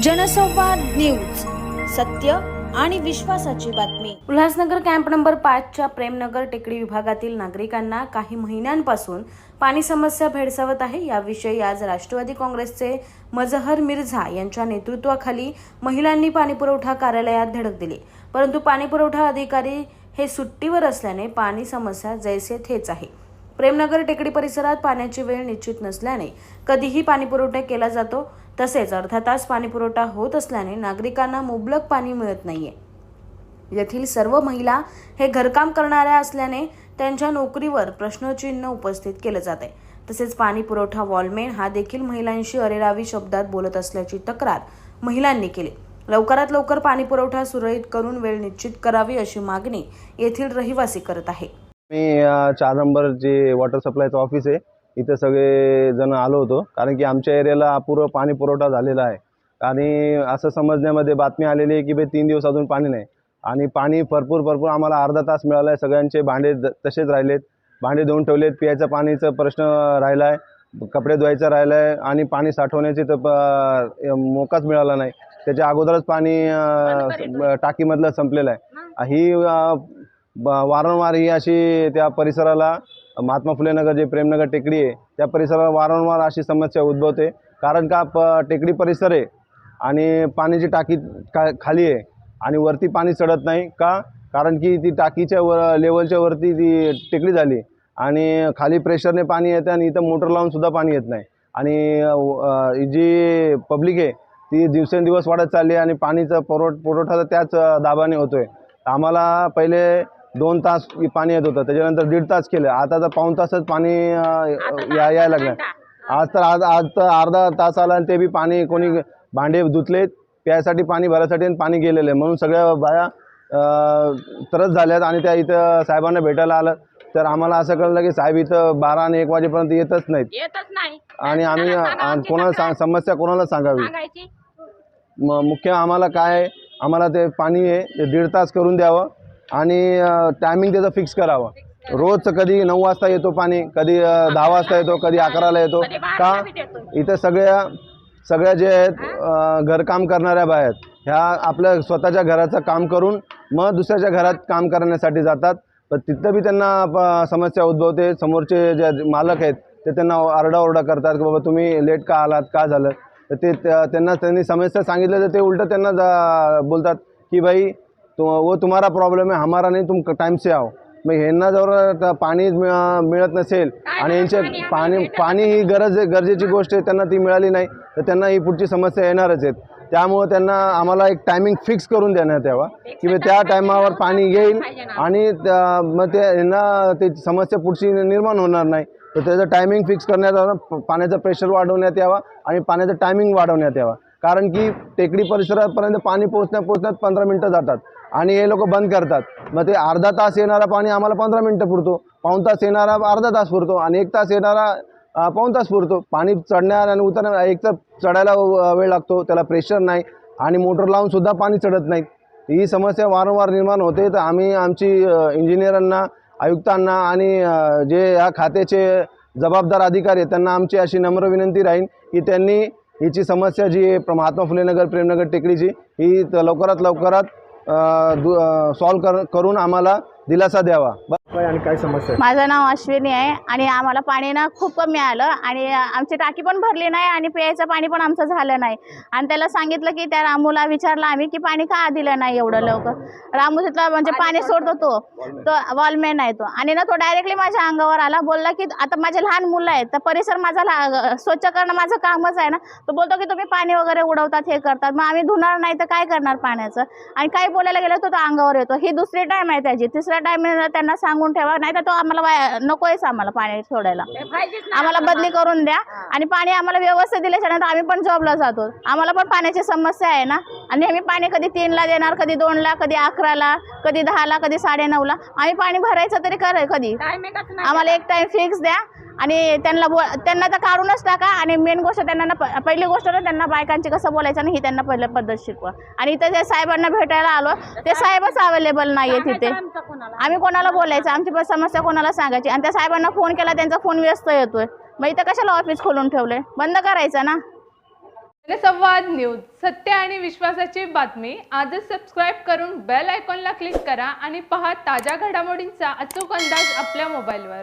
जनसंवाद न्यूज सत्य आणि विश्वासाची बातमी. उल्हासनगर कॅम्प नंबर पाचच्या प्रेमनगर टेकडी विभागातील नागरिकांना काही महिन्यांपासून पाणी समस्या भेडसावत आहे. याविषयी आज राष्ट्रवादी काँग्रेसचे मजहर मिर्झा यांच्या नेतृत्वाखाली महिलांनी पाणीपुरवठा कार्यालयात धडक दिली. परंतु पाणीपुरवठा अधिकारी हे सुट्टीवर असल्याने पाणी समस्या जैसे थेच आहे. प्रेमनगर टेकडी परिसरात पाण्याची वेळ निश्चित नसल्याने कधीही पाणीपुरवठा केला जातो तसेच अर्धा तास पाणीपुरवठा होत असल्याने नागरिकांना मुबलक पाणी मिळत नाहीये. येथील सर्व महिला हे घरकाम करणाऱ्या असल्याने त्यांच्या नोकरीवर प्रश्नचिन्ह उपस्थित केलं जाते तसेच पाणी पुरवठा वॉलमेन हा देखील महिलांशी अरेरावी शब्दात बोलत असल्याची तक्रार महिलांनी केली. लवकरात लवकर पाणी पुरवठा सुरळीत करून वेळ निश्चित करावी अशी मागणी येथील रहिवासी करत आहे. मी चार नंबर जे वॉटर सप्लायचं ऑफिस आहे इथं सगळे जण आलो होतो. कारण की आमच्या एरियाला अपुरं पाणी पुरवठा झालेला आहे. आणि असं समजण्यामध्ये बातमी आलेली आहे की बे तीन दिवस अजून पाणी नाही. आणि पाणी भरपूर भरपूर आम्हाला अर्धा तास मिळाला आहे सगळ्यांचे भांडे तसेच राहिलेत. भांडे धुवून ठेवलेत. पियाच्या पाणीचा प्रश्न राहिला आहे कपडे धुवायचा राहिला आहे आणि पाणी साठवण्याची तर प- मोकाच मिळाला नाही. त्याच्या अगोदरच पाणी टाकीमधलं संपलेलं आहे. ही. ब- वारंवार ही अशी त्या परिसराला महात्मा फुले नगर जे प्रेमनगर टेकडी आहे त्या परिसराला वारंवार अशी समस्या उद्भवते. कारण का प टेकडी परिसर आहे आणि पाण्याची टाकी का खाली आहे आणि वरती पाणी चढत नाही. का? कारण की ती टाकीच्या वर लेवलच्या वरती ती टेकडी झाली आणि खाली प्रेशरने पाणी येतं आणि इथं मोटर लावूनसुद्धा पाणी येत नाही. आणि जी पब्लिक आहे ती दिवसेंदिवस वाढत चालली आहे आणि पाणीचा पुरव पुरवठा तर त्याच दाबाने होतो आहे आम्हाला पहिले दोन तास पाणी येत होतं. त्याच्यानंतर दीड तास केलं. आता तर पाऊण तासच पाणी या यायला लागलं आज तर आज आज तर अर्धा तास आला आणि ते बी पाणी कोणी भांडे धुतलेत प्यायसाठी पाणी भरायसाठी आणि पाणी गेलेलं. आहे म्हणून सगळ्या बाया अ, त्रस्त झाल्यात आणि त्या इथं साहेबांना भेटायला आलं. तर आम्हाला असं कळलं की साहेब इथं बारा आणि एक वाजेपर्यंत येतच नाहीत. आणि आम्ही कोणाला समस्या कोणाला सांगावी? मुख्य आम्हाला काय आहे, आम्हाला ते पाणी आहे ते दीड तास करून द्यावं. आणि टायमिंग त्याचं फिक्स करावं. रोजचं कधी नऊ वाजता येतो पाणी कधी दहा वाजता येतो कधी अकराला येतो. का. इथं सगळ्या सगळ्या जे आहेत घरकाम करणाऱ्या बाया आहेत ह्या आपल्या स्वतःच्या घराचं काम करून मग दुसऱ्याच्या घरात काम करण्यासाठी जातात. पण तिथं बी त्यांना प- समस्या उद्भवते. समोरचे जे मालक आहेत ते त्यांना आरडाओरडा करतात की बाबा तुम्ही लेट का आलात का झालं? तर ते त्या- त्यांना त्यांनी समस्या सांगितलं तर ते उलटं त्यांना जा- बोलतात की भाई तो वो तुम्हारा प्रॉब्लेम है हमारा नहीं तुम टाइम से आओ। मग ह्यांना जर पाणी मिळ- मिळत नसेल आणि यांचे पाणी पाणी ही गरज गरजेची गोष्ट आहे त्यांना ती मिळाली नाही तर त्यांना ही पुढची समस्या येणारच आहेत. त्यामुळं त्यांना आम्हाला एक टायमिंग फिक्स करून देण्यात यावा की त्या टायमावर पाणी येईल आणि त्या- मग ते यांना ते समस्या पुढची निर्माण होणार नाही. तर त्याचं टायमिंग फिक्स करण्यात यावं पाण्याचं प्रेशर वाढवण्यात यावा आणि पाण्याचं टायमिंग वाढवण्यात यावा. कारण की टेकडी परिसरापर्यंत पाणी पोहोचण्या पोहोचण्यात पंधरा मिनटं जातात. आणि हे लोक बंद करतात. मग ते अर्धा तास येणारा पाणी आम्हाला पंधरा मिनटं पुरतो पाऊण तास येणारा अर्धा तास पुरतो आणि एक तास येणारा पाऊण तास पुरतो. पाणी चढण्यार आणि उतरणार एक तर चढायला वेळ लागतो त्याला प्रेशर नाही आणि मोटर लावूनसुद्धा पाणी चढत नाही ही समस्या वारंवार निर्माण होते. तर आम्ही आमची इंजिनियरांना आयुक्तांना आणि जे या खात्याचे जबाबदार अधिकारी आहेत त्यांना आमची अशी नम्र विनंती राहील की त्यांनी हिची समस्या जी आहे महात्मा फुले नगर प्रेमनगर टेकडीची ही लवकरात लवकरात दु सॉल्व कर करून आम्हाला दिलासा द्यावा. काय आणि काय समस्या आहे? माझं नाव अश्विनी आहे आणि आम्हाला पाणी ना खूप कमी आलं आणि आमची टाकी पण भरली नाही आणि प्यायचं पाणी पण आमचं झालं नाही. आणि त्याला सांगितलं की त्या रामूला विचारलं आम्ही की पाणी का दिलं नाही एवढं लवकर? रामू तिथला म्हणजे पाणी सोडतो तो. तो वॉलमॅन आहे तो. आणि ना तो डायरेक्टली माझ्या अंगावर आला बोलला की आता माझे लहान मुलं आहेत तर परिसर माझा ला- स्वच्छ करणं माझं कामच आहे ना. तो बोलतो की तुम्ही पाणी वगैरे उडवतात हे करतात. मग आम्ही धुणार नाही तर काय करणार पाण्याचं? आणि काही बोलायला गेलं तर तो अंगावर येतो. ही दुसरी टाईम आहे त्याची. तिसऱ्या टाईम त्यांना सांगून ठेवा नाही तर तो आम्हाला नकोयच आम्हाला पाणी सोडायला. आम्हाला बदली करून द्या. आणि पाणी आम्हाला व्यवस्थित दिल्याच्या नंतर आम्ही पण जॉबला जातो. आम्हाला पण पाण्याची समस्या आहे ना? आणि आम्ही पाणी कधी तीनला देणार कधी दोनला कधी अकराला कधी दहाला कधी साडेनऊला? आम्ही पाणी भरायचं तरी कर कधी. आम्हाला एक टाइम फिक्स द्या. आणि त्यांना बो त्यांना तर काढूनच टाका. आणि मेन गोष्ट त्यांना ना प- पहिली गोष्ट ना त्यांना बायकांची कसं बोलायचं नाही ही त्यांना पहिलं पद्धत शिकवा. आणि इथं जे साहेबांना भेटायला आलो ते साहेबच अवेलेबल नाही आहे तिथे आमचं कोणाला. आम्ही कोणाला बोलायचं? आमची पण समस्या कोणाला सांगायची? आणि त्या साहेबांना फोन केला त्यांचा फोन व्यस्त येतोय. मग इथं कशाला ऑफिस खोलून ठेवलंय? बंद करायचं ना? जनसंवाद न्यूज सत्य आणि विश्वासाची बातमी. आजच सबस्क्राईब करून बेल आयकॉनला क्लिक करा आणि पहा ताज्या घडामोडींचा अचूक अंदाज आपल्या मोबाईलवर